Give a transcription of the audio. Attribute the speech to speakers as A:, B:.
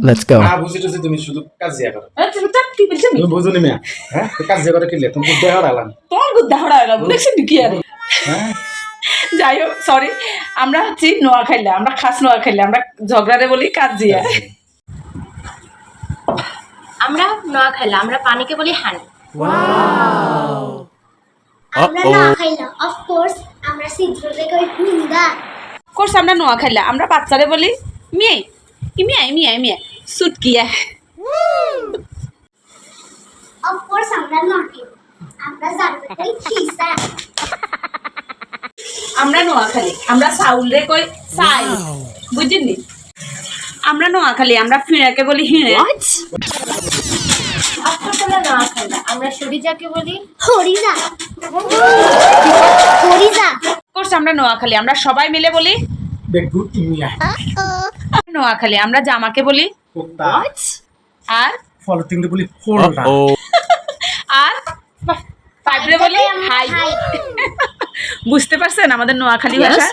A: Let's go.
B: না বুঝি টুঝি তুমি শুধু কাজ দিয়া করো।
C: আরে তুমি তো কি বলছো
B: তুমি? বুঝো নি মিয়া? হ্যাঁ তো কাজ দিয়া করে কিনলে তুমি বুদ্ধি হারালাম
C: তোমার গুদ্দা হড়া গেলাম দেখছি কি আরে?
B: হ্যাঁ।
C: যাই হোক সরি আমরা হচ্ছি নোয়া খাইলে আমরা খাস নোয়া খাইলে আমরা ঝগড়ারে বলি কাজ দিয়া
D: আমরা নোয়া খাইলা আমরা পানিকে বলি হানি।
E: আমরা না খাইলাম অফ কোর্স আমরা হুন্দা
C: কোর্স আমরা নোয়া খাইলে আমরা বাচ্চারে বলি মিয়াই মিয়া মিয়া মিয়া সুটকিয়া
E: অফ কোর্স আমরা নটি। আমরা জানতে খিসা
C: আমরা নোয়াখালী। আমরা চাউল রে কই চাই বুঝিনি আমরা নোয়াখালী আমরা ফিরাকে বলি হিড়ে।
D: আমরা নোয়া আমরা সরিজাকে বলি
E: হরিজা। হরিজা।
C: কোর্স আমরা নোয়াখালী। আমরা সবাই মিলে বলি
B: মিয়া
C: নোয়াখালী আমরা জামাকে বলি আর?
B: ফল বলি
C: আর? ফাইভরে বলি হাই বুঝতে পারছেন আমাদের নোয়াখালী ভাষা?